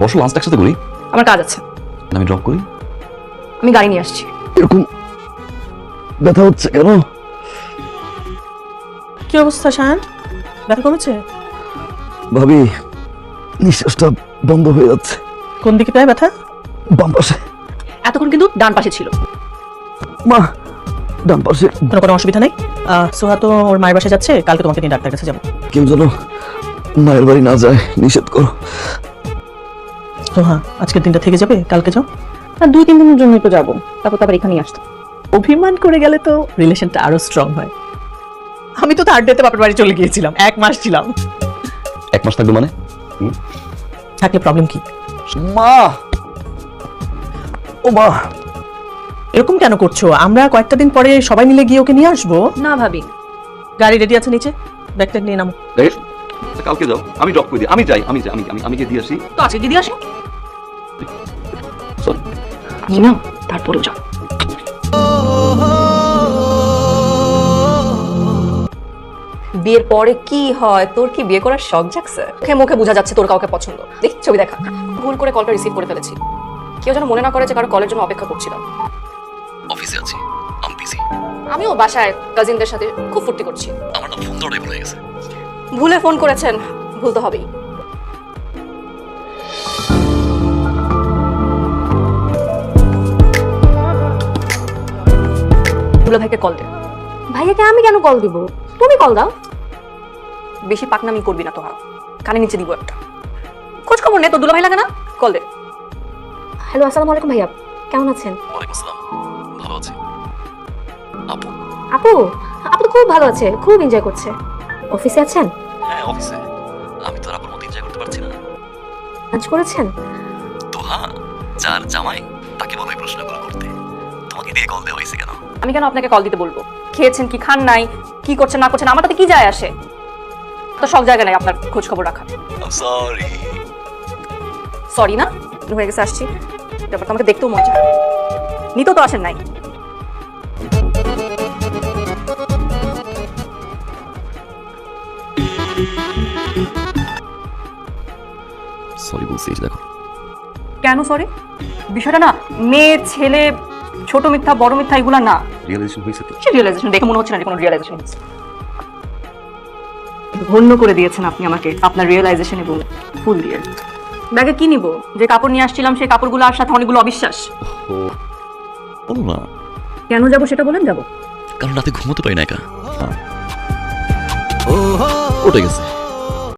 বসো লাঞ্চটা একসাথে করি। আমার কাজ আছে। আমি ড্রপ করি। আমি গাড়ি নিয়ে আসছি। এরকম ব্যথা হচ্ছে কেন? কি অবস্থা শাহান ব্যথা কমেছে? ভাবি নিঃশ্বাসটা বন্ধ হয়ে যাচ্ছে। কোন দিকে ব্যথা? বাম পাশে। এতক্ষণ কিন্তু ডান পাশে ছিল। মা ডান পাশে। কোনো কোনো অসুবিধা নেই। আহ, সোহা তো ওর মায়ের বাসায় যাচ্ছে কালকে তোমাকে নিয়ে ডাক্তার কাছে যাব। কেউ যেন মায়ের বাড়ি না যায় নিষেধ করো। সোহা আজকের দিনটা থেকে যাবে? কালকে যাও? আর দুই তিন দিনের জন্যই তো যাব। তারপর তারপর এখানেই আসতো। অভিমান করে গেলে তো রিলেশনটা আরও স্ট্রং হয়। আমি তো থার্ড ডেতে বাপের বাড়ি চলে গিয়েছিলাম। এক মাস ছিলাম। এক মাস থাকবে মানে? থাকলে প্রবলেম কি? মা! ও মা! এরকম কেন করছ? আমরা কয়েকটা দিন পরে সবাই মিলে গিয়ে ওকে নিয়ে আসব। না ভাবি। গাড়ি রেডি আছে নিচে? ব্যাগটা নিয়ে নামো। কালকে যাও। আমি ড্রপ করে দিই। আমি যাই আমি যাই আমি আমি আমি গিয়ে দিয়ে আসি। তো আজকে দিদি আসে? সরি নিয়ে নাও তারপরেও যাও। বিয়ের পরে কি হয়? তোর কি বিয়ে করার শখ জাগছে মুখে মুখে বোঝা যাচ্ছে তোর কাউকে পছন্দ। দেখ ছবি দেখা। ভুল করে কলটা রিসিভ করে ফেলেছি। কেউ যেন মনে না করে যে কারও কলের জন্য অপেক্ষা করছিলাম। অফিসে আছি। আমি বিজি আমিও বাসায় কাজিনদের সাথে খুব ফুর্তি করছি। আমার না ফোন দেওয়াটাই ভুলে গেছে। ভুলে ফোন করেছেন ভুল তো হবেই। দুলা ভাইকে কল দে। ভাইয়াকে আমি কেন কল দিব? তুমি কল দাও। বেশি পাকনামি করবি না তোহার কানে নিচে দিব একটা। খোঁজ খবর নে তো দুলা ভাই লাগে না? কল দে। হ্যালো আসসালামু আলাইকুম ভাইয়া। কেমন আছেন? ওয়ালাইকুম আসসালাম। ভালো আছি। আপু? আপু আপু তো খুব ভালো আছে খুব এনজয় করছে। অফিসে আছেন? হ্যাঁ অফিসে। আমি তো আর আপুর মতো এনজয় করতে পারছি না। লাঞ্চ করেছেন? তো হ্যাঁ যার জামাই তাকে বলো এই প্রশ্নগুলো করতে। তোমাকে দিয়ে কল দেওয়া হয়েছে কেন? আমি কেন আপনাকে কল দিতে বলব? খেয়েছেন কি খান নাই কি করছেন না করছেন আমার তাতে কি যায় আসে? তো সব জায়গা নাই আপনার খোঁজ খবর রাখা সরি সরি না? হয়ে গেছে আসছি। ব্যাপারটা আমাকে দেখতেও মজা। নিতেও তো আসেন নাই। সরি বলছি এই দেখো। কেন সরি বিষয়টা না মেয়ে ছেলে ছোট মিথ্যা বড় মিথ্যা এগুলা না। রিয়েলাইজেশন হয়েছে তো? রিয়েলাইজেশন দেখে মনে হচ্ছে না যে কোনো রিয়েলাইজেশন হচ্ছে ধন্য করে দিয়েছেন আপনি আমাকে আপনার রিয়েলাইজেশন এবং ফুল দিয়ে ব্যাগে কি নিব? যে কাপড় নিয়ে আসছিলাম সেই কাপড়গুলো আর সাথে অনেকগুলো অবিশ্বাস। বলো না কেন যাব সেটা বলেন যাব। কারণ রাতে ঘুমোতে পারি না একা। ওটা গেছে।